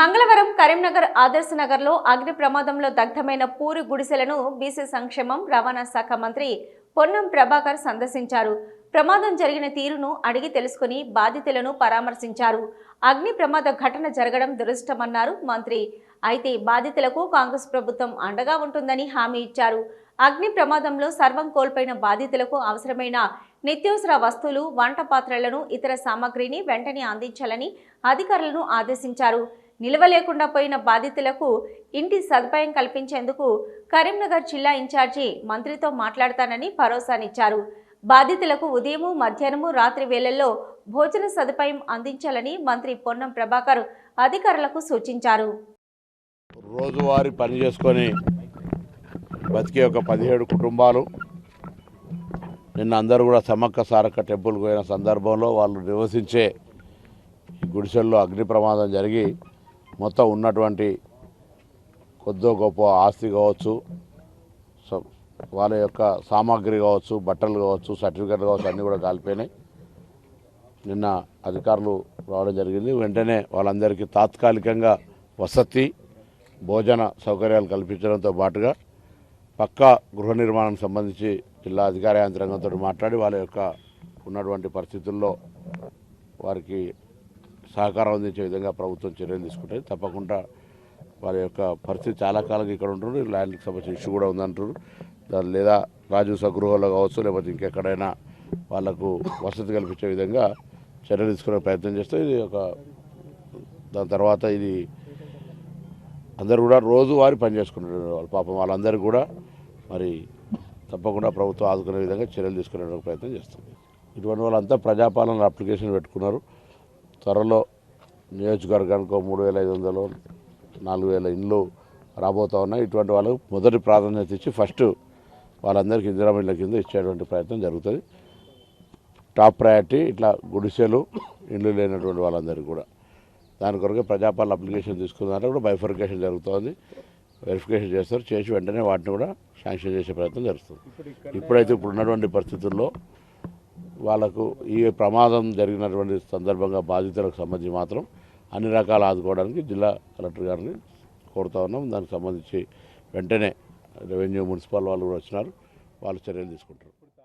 మంగళవారం కరీంనగర్ ఆదర్శ నగర్లో అగ్ని ప్రమాదంలో దగ్ధమైన పూరి గుడిసెలను బీసీ సంక్షేమం రవాణా శాఖ మంత్రి పొన్నం ప్రభాకర్ సందర్శించారు. ప్రమాదం జరిగిన తీరును అడిగి తెలుసుకుని బాధితులను పరామర్శించారు. అగ్ని ప్రమాద ఘటన జరగడం దురదృష్టమన్నారు మంత్రి. అయితే బాధితులకు కాంగ్రెస్ ప్రభుత్వం అండగా ఉంటుందని హామీ ఇచ్చారు. అగ్ని ప్రమాదంలో సర్వం కోల్పోయిన బాధితులకు అవసరమైన నిత్యావసర వస్తువులు వంట పాత్రలను ఇతర సామాగ్రిని వెంటనే అందించాలని అధికారులను ఆదేశించారు. నిల్వ లేకుండా పోయిన బాధితులకు ఇంటి సదుపాయం కల్పించేందుకు కరీంనగర్ జిల్లా ఇన్ఛార్జి మంత్రితో మాట్లాడతానని భరోసానిచ్చారు. బాధితులకు ఉదయము మధ్యాహ్నము రాత్రి వేళల్లో భోజన సదుపాయం అందించాలని మంత్రి పొన్నం ప్రభాకర్ అధికారులకు సూచించారు. రోజువారీ పని చేసుకొని బతికే ఒక పదిహేడు కుటుంబాలు. నిన్న అందరూ కూడా సమ్మక్క సారక్క టెంపుల్కి పోయిన సందర్భంలో వాళ్ళు నివసించే గుడిసెల్లో అగ్ని ప్రమాదం జరిగి మొత్తం ఉన్నటువంటి కొద్దో గొప్ప ఆస్తి కావచ్చు వాళ్ళ యొక్క సామాగ్రి కావచ్చు బట్టలు కావచ్చు సర్టిఫికెట్లు కావచ్చు అన్నీ కూడా కాలిపోయినాయి. నిన్న అధికారులు రావడం జరిగింది. వెంటనే వాళ్ళందరికీ తాత్కాలికంగా వసతి భోజన సౌకర్యాలు కల్పించడంతో పాటుగా పక్కా గృహ నిర్మాణానికి సంబంధించి జిల్లా అధికార యంత్రాంగంతో మాట్లాడి వాళ్ళ యొక్క ఉన్నటువంటి పరిస్థితుల్లో వారికి సహకారం అందించే విధంగా ప్రభుత్వం చర్యలు తీసుకుంటుంది. తప్పకుండా వారి యొక్క పరిస్థితి చాలా కాలంగా ఇక్కడ ఉంటారు ల్యాండ్కి సంబంధించిన ఇష్యూ కూడా ఉందంటారు దాని లేదా రాజు స్వగృహంలో కావచ్చు లేకపోతే ఇంకెక్కడైనా వాళ్ళకు వసతి కల్పించే విధంగా చర్యలు తీసుకునే ప్రయత్నం చేస్తే ఇది ఒక దాని తర్వాత ఇది అందరూ కూడా రోజువారి పని చేసుకుంటున్నారు వాళ్ళు. పాపం వాళ్ళందరూ కూడా మరి తప్పకుండా ప్రభుత్వం ఆదుకునే విధంగా చర్యలు తీసుకునే ప్రయత్నం చేస్తుంది. ఇటువంటి వాళ్ళంతా ప్రజాపాలన అప్లికేషన్ పెట్టుకున్నారు. త్వరలో నియోజకవర్గానికి మూడు వేల ఐదు వందలు నాలుగు వేల ఇండ్లు రాబోతా ఉన్నాయి. ఇటువంటి వాళ్ళకు మొదటి ప్రాధాన్యత ఇచ్చి ఫస్ట్ వాళ్ళందరికీ ఇందిరా ఇళ్ళ కింద ఇచ్చేటువంటి ప్రయత్నం జరుగుతుంది. టాప్ ప్రయారిటీ ఇట్లా గుడిసెలు ఇండ్లు లేనటువంటి వాళ్ళందరికీ కూడా. దాని కొరకు ప్రజాపాలన అప్లికేషన్ తీసుకున్నారంటే కూడా బైఫర్కేషన్ జరుగుతుంది. వెరిఫికేషన్ చేస్తారు. చేసి వెంటనే వాటిని కూడా శాంక్షన్ చేసే ప్రయత్నం జరుగుతుంది. ఇప్పుడైతే ఇప్పుడు ఉన్నటువంటి పరిస్థితుల్లో వాళ్ళకు ఈ ప్రమాదం జరిగినటువంటి సందర్భంగా బాధితులకు సంబంధించి మాత్రం అన్ని రకాలు ఆదుకోవడానికి జిల్లా కలెక్టర్ గారిని కోరుతా ఉన్నాం. దానికి సంబంధించి వెంటనే రెవెన్యూ మున్సిపల్ వాళ్ళు కూడా వచ్చినారు. వాళ్ళు చర్యలు తీసుకుంటారు.